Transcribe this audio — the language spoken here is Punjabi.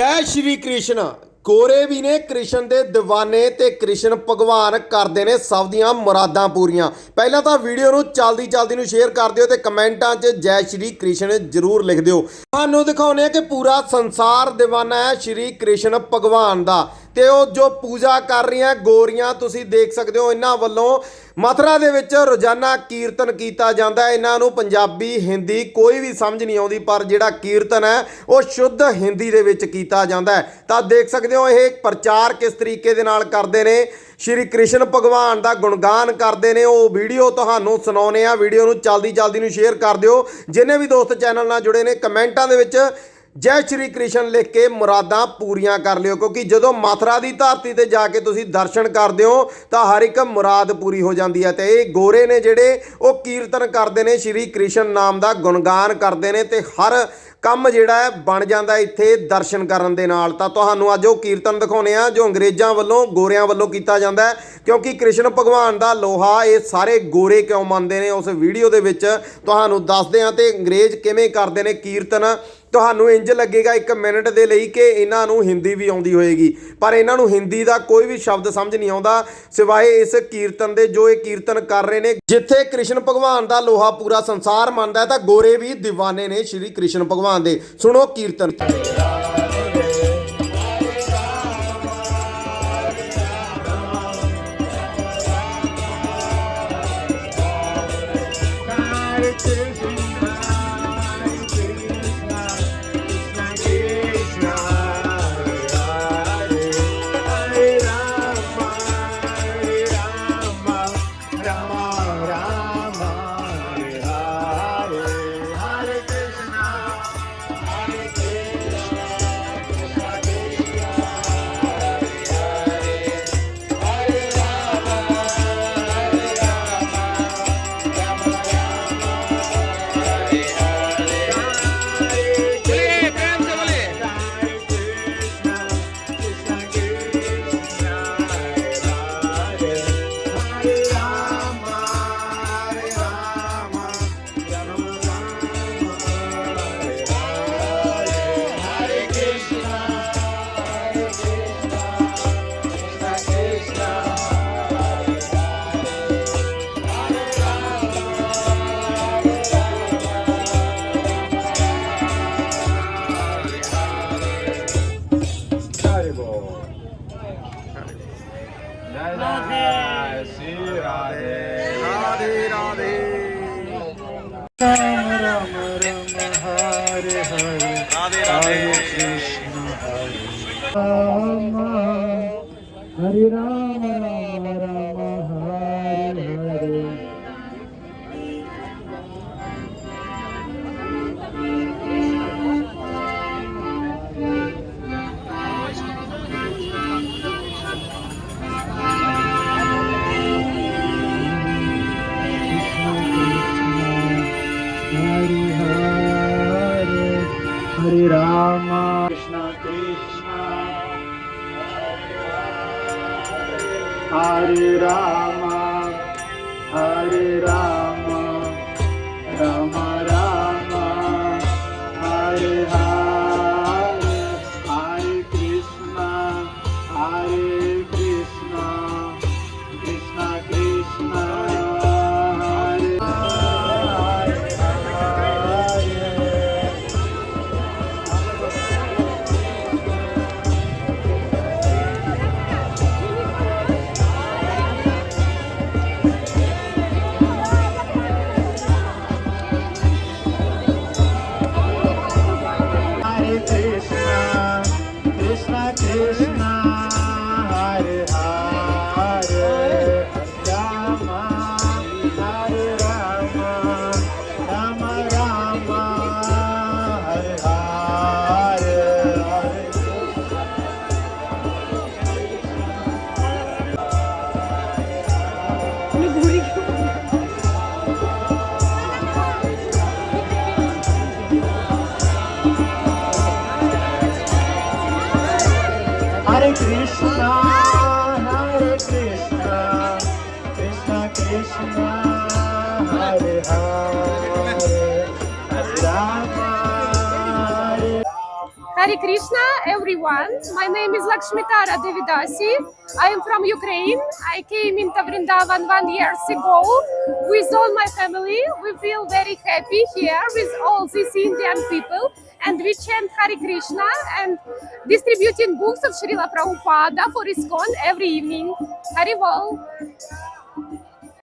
ਜੈ ਸ਼੍ਰੀ ਕ੍ਰਿਸ਼ਨ। ਕੋਰੇ ਵੀ ਨੇ ਕ੍ਰਿਸ਼ਨ ਦੇ دیਵਾਨੇ ਤੇ ਕ੍ਰਿਸ਼ਨ ਭਗਵਾਨ ਕਰਦੇ ਨੇ ਸਭ ਦੀਆਂ ਮੁਰਾਦਾਂ ਪੂਰੀਆਂ। ਪਹਿਲਾਂ ਤਾਂ ਵੀਡੀਓ ਨੂੰ ਚਲਦੀ ਚਲਦੀ ਨੂੰ ਸ਼ੇਅਰ ਕਰ ਦਿਓ ਤੇ ਕਮੈਂਟਾਂ 'ਚ ਜੈ ਸ਼੍ਰੀ ਕ੍ਰਿਸ਼ਨ ਜ਼ਰੂਰ ਲਿਖ ਦਿਓ। ਤੁਹਾਨੂੰ ਦਿਖਾਉਨੇ ਆ ਕਿ ਪੂਰਾ ਸੰਸਾਰ دیਵਾਨਾ ਹੈ ਸ਼੍ਰੀ ਕ੍ਰਿਸ਼ਨ ਭਗਵਾਨ ਦਾ। ਤੇ ਉਹ ਜੋ ਪੂਜਾ ਕਰ ਰਹੀਆਂ ਗੋਰੀਆਂ, ਤੁਸੀਂ ਦੇਖ ਸਕਦੇ ਹੋ ਇਹਨਾਂ ਵੱਲੋਂ ਮਥੁਰਾ ਦੇ ਵਿੱਚ ਰੋਜ਼ਾਨਾ ਕੀਰਤਨ ਕੀਤਾ ਜਾਂਦਾ ਹੈ। ਇਹਨਾਂ ਨੂੰ ਪੰਜਾਬੀ, ਹਿੰਦੀ ਕੋਈ ਵੀ ਸਮਝ ਨਹੀਂ ਆਉਂਦੀ, ਪਰ ਜਿਹੜਾ ਕੀਰਤਨ ਹੈ, ਉਹ ਸ਼ੁੱਧ ਹਿੰਦੀ ਦੇ ਵਿੱਚ ਕੀਤਾ ਜਾਂਦਾ ਹੈ। ਤਾਂ ਦੇਖ ਸਕਦੇ ਹੋ, ਇਹ ਪ੍ਰਚਾਰ ਕਿਸ ਤਰੀਕੇ ਦੇ ਨਾਲ ਕਰਦੇ ਨੇ? ਸ਼੍ਰੀ ਕ੍ਰਿਸ਼ਨ ਭਗਵਾਨ ਦਾ ਗੁਣਗਾਨ ਕਰਦੇ ਨੇ। ਉਹ ਵੀਡੀਓ ਤੁਹਾਨੂੰ ਸੁਣਾਉਨੇ ਆ ਵੀਡੀਓ ਨੂੰ ਚਲਦੀ ਚਲਦੀ ਨੂੰ ਸ਼ੇਅਰ ਕਰ ਦਿਓ। ਜਿੰਨੇ ਵੀ ਦੋਸਤ ਚੈਨਲ ਨਾਲ ਜੁੜੇ ਨੇ, ਕਮੈਂਟਾਂ ਦੇ ਵਿੱਚ ਜੈ ਸ਼੍ਰੀ ਕ੍ਰਿਸ਼ਨ ਲਿਖ ਕੇ ਮੁਰਾਦਾਂ ਪੂਰੀਆਂ ਕਰ ਲਿਓ, ਕਿਉਂਕਿ ਜਦੋਂ ਮਥੁਰਾ ਦੀ ਧਰਤੀ ਤੇ ਜਾ ਕੇ ਤੁਸੀਂ ਦਰਸ਼ਨ ਕਰਦੇ ਹੋ, ਤਾਂ ਹਰ ਇੱਕ ਮੁਰਾਦ ਪੂਰੀ ਹੋ ਜਾਂਦੀ ਹੈ। ਤੇ ਇਹ ਗੋਰੇ ਨੇ ਜਿਹੜੇ, ਉਹ ਕੀਰਤਨ ਕਰਦੇ ਨੇ, ਸ਼੍ਰੀ ਕ੍ਰਿਸ਼ਨ ਨਾਮ ਦਾ ਗੁਣਗਾਨ ਕਰਦੇ ਨੇ, ਤੇ ਹਰ ਕੰਮ ਜਿਹੜਾ ਹੈ, ਬਣ ਜਾਂਦਾ ਇੱਥੇ ਦਰਸ਼ਨ ਕਰਨ ਦੇ ਨਾਲ। ਤਾਂ ਤੁਹਾਨੂੰ ਅੱਜ ਉਹ ਕੀਰਤਨ ਦਿਖਾਉਨੇ ਆ, ਜੋ ਅੰਗਰੇਜ਼ਾਂ ਵੱਲੋਂ, ਗੋਰਿਆਂ ਵੱਲੋਂ ਕੀਤਾ ਜਾਂਦਾ ਹੈ, ਕਿਉਂਕਿ ਕ੍ਰਿਸ਼ਨ ਭਗਵਾਨ ਦਾ ਲੋਹਾ ਇਹ ਸਾਰੇ ਗੋਰੇ ਕਿਉਂ ਮੰਨਦੇ ਨੇ? ਉਸ ਵੀਡੀਓ ਦੇ ਵਿੱਚ ਤੁਹਾਨੂੰ ਦੱਸਦੇ ਆ ਤੇ ਅੰਗਰੇਜ਼ ਕਿਵੇਂ ਕਰਦੇ ਨੇ ਕੀਰਤਨ। ਤੁਹਾਨੂੰ ਇੰਜ ਲੱਗੇਗਾ ਇੱਕ ਮਿੰਟ ਦੇ ਲਈ ਕਿ ਇਹਨਾਂ ਨੂੰ ਹਿੰਦੀ ਵੀ ਆਉਂਦੀ ਹੋਏਗੀ। ਪਰ ਇਹਨਾਂ ਨੂੰ ਹਿੰਦੀ ਦਾ ਕੋਈ ਵੀ ਸ਼ਬਦ ਸਮਝ ਨਹੀਂ ਆਉਂਦਾ, ਸਿਵਾਏ ਇਸ ਕੀਰਤਨ ਦੇ ਜੋ ਇਹ ਕੀਰਤਨ ਕਰ ਰਹੇ ਨੇ। ਜਿੱਥੇ ਕ੍ਰਿਸ਼ਨ ਭਗਵਾਨ ਦਾ ਲੋਹਾ ਪੂਰਾ ਸੰਸਾਰ ਮੰਨਦਾ ਹੈ, ਤਾਂ ਗੋਰੇ ਵੀ دیਵਾਨੇ ਨੇ ਸ਼੍ਰੀ ਕ੍ਰਿਸ਼ਨ ਭਗਵਾਨ ਦੇ। ਸੁਣੋ ਕੀਰਤਨ। Hari Rama Rama Hare Ram Hare Ram. Yes. Krishna, Hare Krishna, Krishna Krishna, Hare Hare, Hare Hare Hare Krishna, everyone. My name is Lakshmitara Devidasi. I am from Ukraine. I came into Vrindavan one years ago with all my family. We feel very happy here with all these Indian people. And we chant Hare Krishna and distributing books of Srila Prabhupada for ISKCON every evening. Hare Bol.